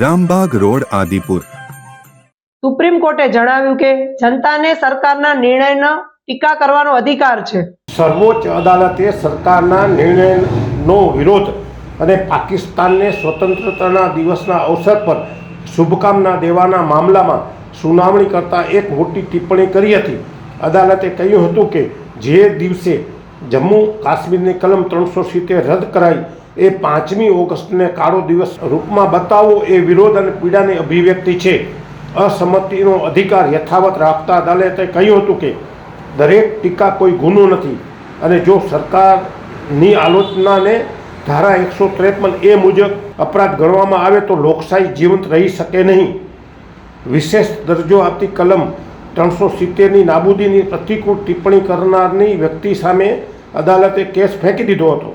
Rambag road Adipur. Supreme કોર્ટે જણાવ્યું કે જનતાને સરકારના નિર્ણયનો ટીકા કરવાનો અધિકાર છે. સર્વોચ્ચ અદાલતે સરકારના નિર્ણયનો વિરોધ અને પાકિસ્તાનને સ્વતંત્રતાના દિવસના અવસર પર શુભકામના દેવાના મામલામાં સુનાવણી કરતા એક મોટી ટિપ્પણી કરી હતી. અદાલતે કહ્યું હતું કે જે દિવસે જમ્મુ કાશ્મીરની કલમ ત્રણસો સિત્તેર રદ કરાઈ એ પાંચમી ઓગસ્ટને કાળો દિવસ રૂપમાં બતાવવો એ વિરોધ અને પીડાની અભિવ્યક્તિ છે. અસંમતિનો અધિકાર યથાવત રાખતા અદાલતે કહ્યું હતું કે, દરેક ટીકા કોઈ ગુનો નથી અને જો સરકારની આલોચનાને ધારા એકસો ત્રેપન એ મુજબ અપરાધ ગણવામાં આવે તો લોકશાહી જીવંત રહી શકે નહીં. વિશેષ દરજ્જો આપતી કલમ ત્રણસો સિત્તેરની નાબૂદીની પ્રતિકૂળ ટિપ્પણી કરનારની વ્યક્તિ સામે અદાલતે કેસ ફેંકી દીધો હતો.